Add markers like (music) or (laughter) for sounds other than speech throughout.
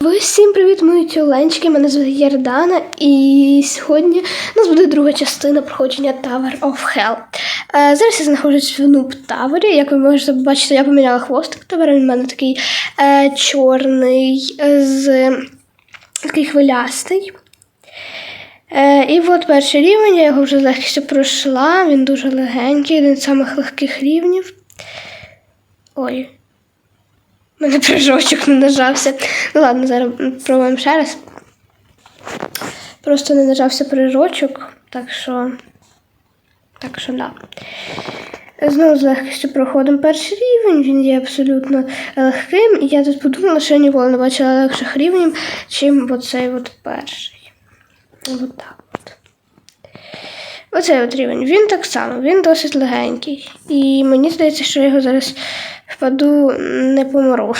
Всім привіт, мої тюленчики. Мене звати Ярдана, і сьогодні у нас буде друга частина проходження Tower of Hell. Е, зараз я знаходжусь в Нуб Тавері. Як ви можете побачити, я поміняла хвостик. Тепер він в мене такий е, чорний, з такий хвилястий. Е, і от перший рівень, я його вже з легкістю пройшла. Він дуже легенький, один з самих легких рівнів. Ой. У мене прыжочок не нажався. Ну ладно, зараз пробуємо ще раз. Просто не нажався прыжочок, так що. Так що да. Знову з легкістю проходимо перший рівень, він є абсолютно легким. І я тут подумала, що я ніколи не бачила легших рівнів, чим оцей от перший. От так от. Оцей от рівень. Він так само, він досить легенький. І мені здається, що я його зараз впаду, не помру.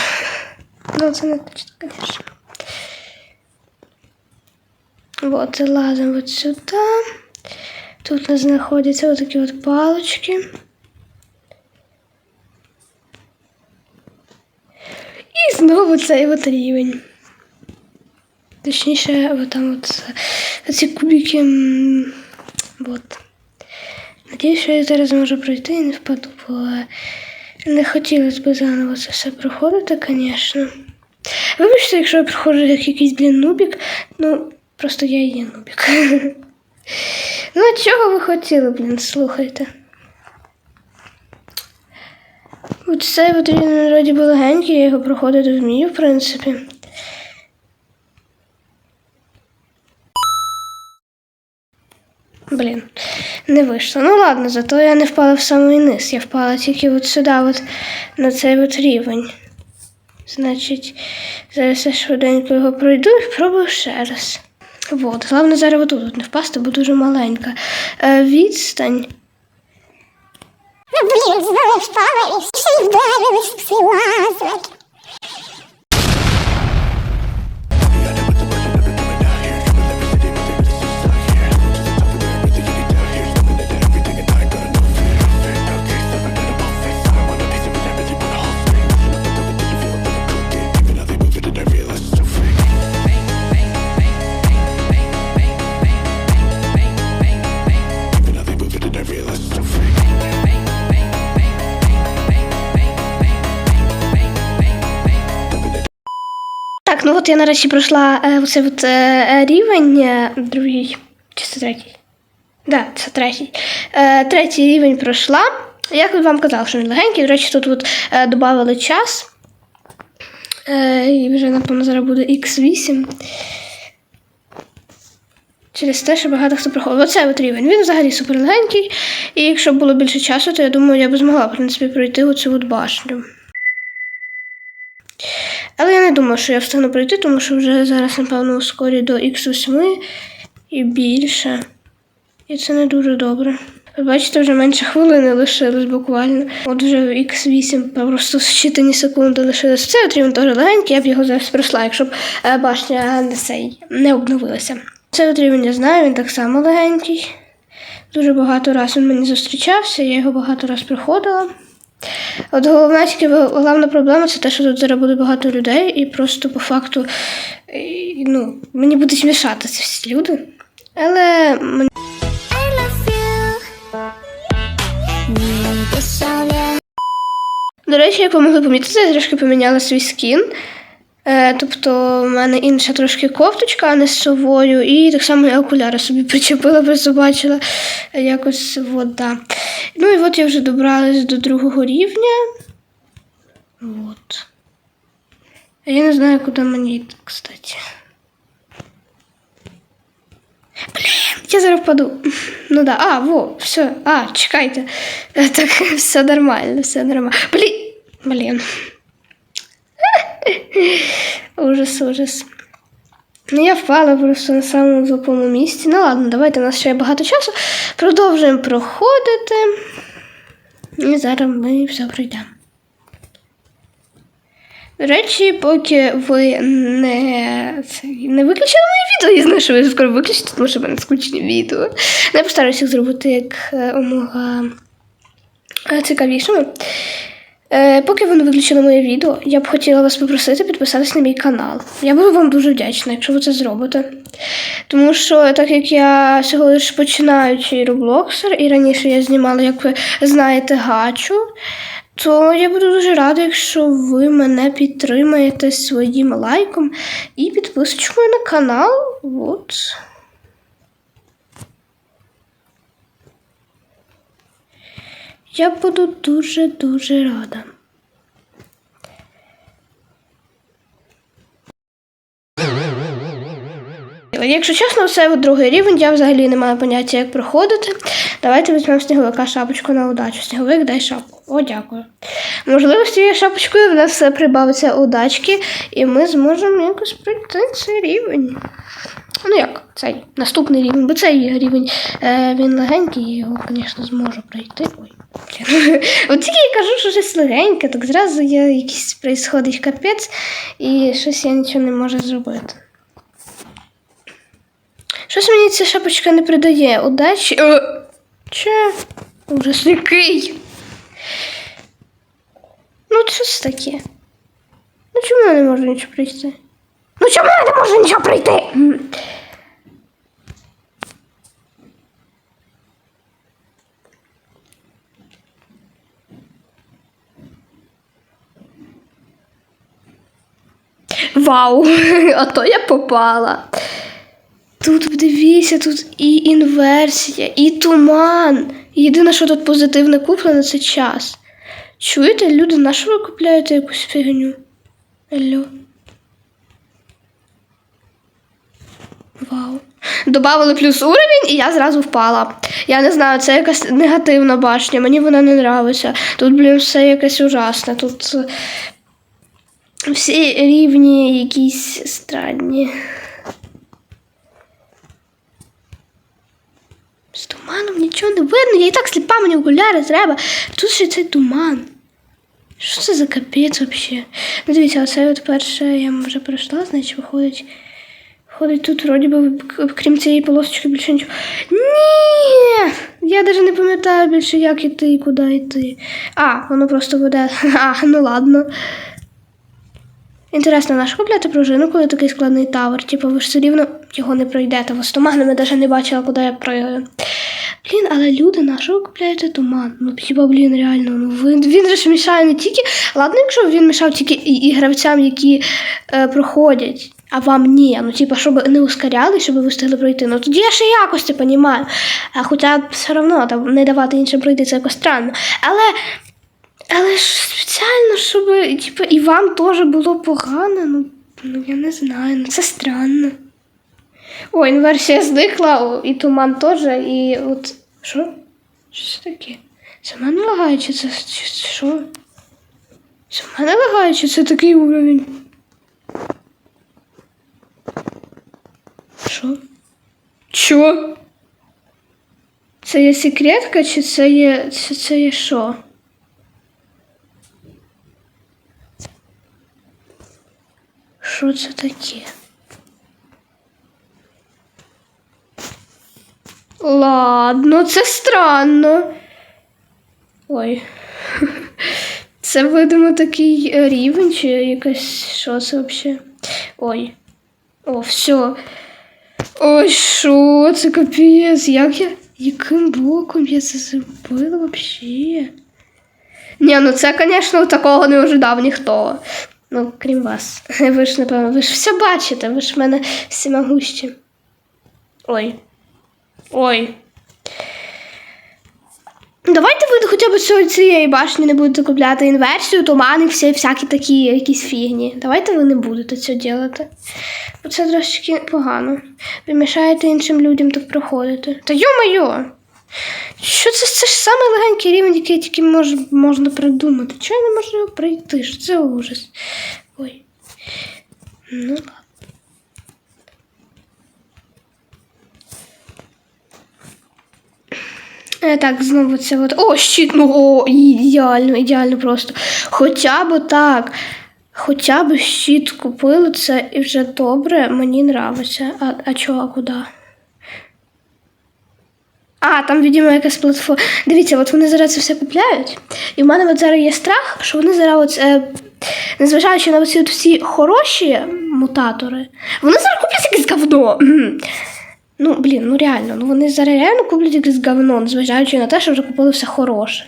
Ну, це не точно, звісно. Вот, залазимо от сюди. Тут у нас знаходяться отакі от палочки. І знову цей от рівень. Точніше, от от ці кубики. Вот. Надіюсь, що я зараз зможу пройти і не впаду, бо не хотілося б заново це все проходити, звісно. Вибачте, якщо я проходжу як якийсь, блін, нубік, ну, просто я і є нубік. (laughs) ну, чого ви хотіли, блін, слухайте. От цей от він вроді легенький, я його проходити вмію, в принципі. Блін, не вийшло. Ну ладно, зато я не впала в самий низ. Я впала тільки от сюди, от на цей от рівень. Значить, зараз я швиденько його пройду і спробую ще раз. От, головне зараз отут от не впасти, бо дуже маленька. Е, відстань. Ну, блін, знову впала і й вдарились в лазер. Я нарешті пройшла е, оцей от, е, рівень, е, другий, чи це третій? Да, це третій. Е, третій рівень пройшла. Як я вам казав, що він легенький. До речі, тут от, е, додали час. Е, і вже, напевно, зараз буде X8. Через те, що багато хто проходив. Оцей от рівень. Він взагалі супер легенький. І якщо було більше часу, то я думаю, я б змогла, в принципі, пройти оцю от башню. Але я не думаю, що я встигну пройти, тому що вже зараз, напевно, ускорі до X8 і більше. І це не дуже добре. Ви бачите, вже менше хвилини лишилось буквально. От вже в X8 просто считані секунди лишилось. Це от рівень теж легенький, я б його зараз пройшла, якщо б е, башня не, цей, не обновилася. Це от рівень я знаю, він так само легенький. Дуже багато разів він мені зустрічався, я його багато разів проходила. От головна головна проблема це те, що тут зараз буде багато людей, і просто по факту ну, мені будуть мішати ці всі люди. Але мені. До речі, як ви могли помітити, я трошки поміняла свій скін. Е, тобто, в мене інша трошки кофточка, а не з совою, і так само я окуляри собі (laughs) причепила, просто бачила е, якось вода. Ну і от я вже добралась до другого рівня. От. А я не знаю, куди мені йти, кстати. Блін, я зараз впаду. Ну да, а, во, все. А, чекайте. Е, Так, (laughs) все нормально, все нормально. Блін. Блін. (laughs) ужас, ужас. Ну, я впала просто на самому злопому місці. Ну ладно, давайте, у нас ще є багато часу. Продовжуємо проходити. І зараз ми все пройдемо. До речі, поки ви не, це, не виключили моє відео, я знаю, що ви скоро виключите, тому що в мене скучні відео. Я постараюся їх зробити як е, омога е, цікавішими. Е, поки ви не виключили моє відео, я б хотіла вас попросити підписатись на мій канал. Я буду вам дуже вдячна, якщо ви це зробите. Тому що, так як я всього лиш починаючий роблоксер, і раніше я знімала, як ви знаєте, гачу, то я буду дуже рада, якщо ви мене підтримаєте своїм лайком і підписочкою на канал. От. Я буду дуже-дуже рада. Якщо чесно, це другий рівень, я взагалі не маю поняття, як проходити. Давайте візьмемо сніговика шапочку на удачу. Сніговик, дай шапку. О, дякую. Можливо, з цією шапочкою в нас прибавиться удачки, і ми зможемо якось пройти цей рівень. Ну як, цей наступний рівень, бо цей рівень е, він легенький, його, звісно, зможу пройти. Ой. От тільки я кажу, що щось легеньке, так зразу є якийсь происходить капець, і щось я нічого не можу зробити. Щось мені ця шапочка не придає удачі. Е, Че? Ужас який. Ну, що це таке? Ну чому я не можу нічого пройти? Ну чому я не можу нічого пройти? Вау! (laughs) А то я попала. Тут дивіться, тут і інверсія, і туман. Єдине, що тут позитивне куплено, це час. Чуєте, люди, на що ви купляєте якусь фігню? Алло. Вау. Добавили плюс уровень, і я зразу впала. Я не знаю, це якась негативна башня, мені вона не нравиться. Тут, блін, все якесь ужасне. Тут е, всі рівні якісь странні. З туманом нічого не видно, я і так сліпа, мені окуляри треба. Тут ще цей туман. Що це за капець взагалі? Ну дивіться, оце от перше я вже пройшла, значить виходить. Виходить тут, вроді би, крім цієї полосочки більше нічого. Ні! Я навіть не пам'ятаю більше, як іти і куди йти. А, воно просто веде. (laughs) А, ну ладно. Інтересно, наш купляти пружину, коли такий складний тавер. Типу, ви ж все рівно його не пройдете. Ви з туманом я навіть не бачила, куди я пройду. Блін, але люди, на що ви купляєте туман? Ну, хіба, блін, реально, ну він, він же ж мішає не тільки. Ладно, якщо він мішав тільки і, гравцям, які е, проходять, а вам ні. Ну, типа, щоб не ускоряли, щоб ви встигли пройти. Ну тоді я ще якось це понімаю. А хоча все одно там не давати іншим пройти, це якось странно. Але. Але ж спеціально, щоб типу, і вам теж було погано, ну, ну я не знаю, ну це странно. О, інверсія зникла, і туман теж, і от. Що? Що це таке? Це в мене лагає, чи це що? Це мене лагає, чи це такий уровень? Що? Що? Це є секретка, чи це є. Це, це є що? Що це таке? Ладно, це странно. Ой. (laughs) Це, видимо, такий е, рівень, чи якась що це взагалі? Ой. О, все. Ой, що це капець? Як я. Яким боком я це зробила взагалі? Ні, ну це, звісно, такого не ожидав ніхто. Ну, крім вас. (laughs) Ви ж, напевно, ви ж все бачите, ви ж в мене всемогущі. Ой. Ой. Давайте ви хоча б з цієї башні не будете купляти інверсію, туман і всі всякі такі якісь фігні. Давайте ви не будете це робити. Бо це трошки погано. Ви мішаєте іншим людям так проходити. Та йо-моє! Що це, це ж самий легенький рівень, який тільки мож, можна придумати. Чого я не можу його пройти? Що це ужас? Ой. Ну ладно. Е, так, знову це от. О, щит, ну о, ідеально, ідеально просто. Хоча б так. Хоча б щит купили, це і вже добре, мені нравиться. А, а чого, а куди? А, там, відомо, якась платформа. Дивіться, от вони зараз це все купляють. І в мене от зараз є страх, що вони зараз, от, е, незважаючи на от всі хороші мутатори, вони зараз куплять якесь говно. Ну, блін, ну реально, ну вони зараз реально куплять якесь говно, незважаючи на те, що вже купили все хороше.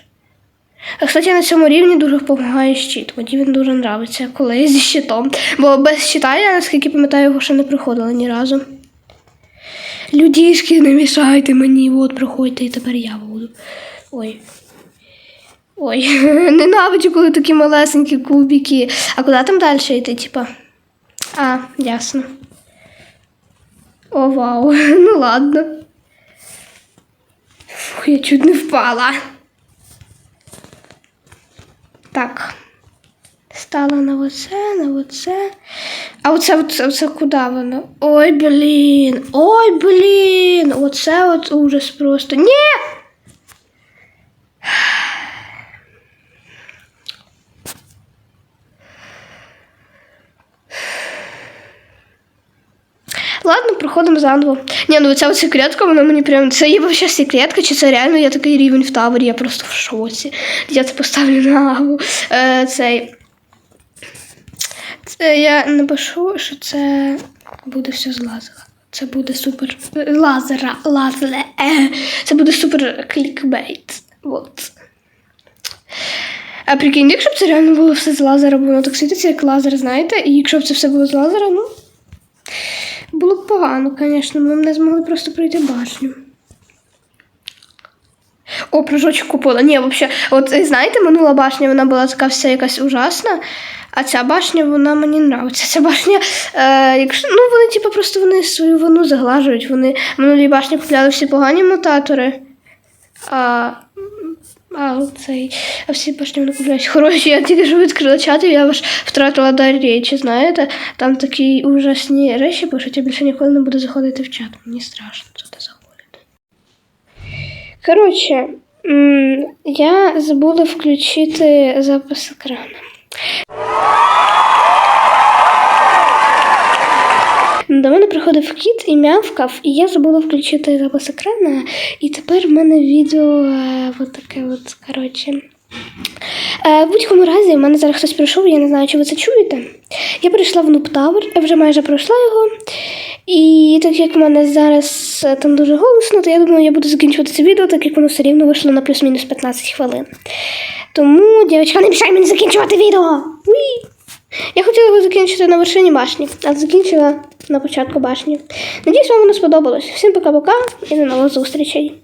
А, кстати, на цьому рівні дуже допомагає щит. Мені він дуже нравиться, коли зі щитом. Бо без щита я, наскільки пам'ятаю, його ще не приходила ні разу. Людішки, не мішайте мені, от проходьте, і тепер я буду. Ой. Ой, (laughs) ненавиджу, коли такі малесенькі кубики. А куди там далі йти, типа? А, ясно. О, вау. (laughs) Ну ладно. Фух, я чуть не впала. Так. Стала на оце, на оце. А оце, оце, оце куди воно? Ой, блін. Ой, блін. Оце от ужас просто. Ні! Ладно, проходимо заново. Ні, ну ця секретка, вона мені прям. Це є взагалі секретка, чи це реально я такий рівень в тавері, я просто в шоці. Я це поставлю на. Е, цей. Це я напишу, що це буде все з лазера. Це буде супер лазера, лазере. Е, Це буде супер клікбейт. Вот. А прикинь, якщо б це реально було все з лазера, воно так світиться, як лазер, знаєте, і якщо б це все було з лазера, ну. Було б погано, звісно, ми б не змогли просто пройти башню. О, прыжочок купола. Ні, взагалі, от е, знаєте, минула башня, вона була така вся якась ужасна. А ця башня, вона мені нравиться. Ця башня, е, якщо, ну вони типу, просто вони свою вину заглажують. Вони в минулій башні купляли всі погані мутатори. А, а цей, а всі башні вони купляють хороші. Я тільки що відкрила чат, я аж втратила дар речі, знаєте? Там такі ужасні речі пишуть, я більше ніколи не буду заходити в чат. Мені страшно туди заходити. Коротше, я забула включити запис екрану. До мене приходив кіт і мявкав, і я забула включити запис екрана, і тепер в мене відео е, от таке от, коротше. Е, в будь-якому разі, в мене зараз хтось прийшов, я не знаю, чи ви це чуєте. Я прийшла в Нуб Тавер, я вже майже пройшла його. І так як в мене зараз е, там дуже голосно, то я думаю, я буду закінчувати це відео, так як воно все рівно вийшло на плюс-мінус 15 хвилин. Тому, дівчатка, не мішай мені закінчувати відео. Уі! Я хотіла його закінчити на вершині башні, але закінчила на початку башні. Надіюсь, вам воно сподобалось. Всім пока-пока і до нових зустрічей.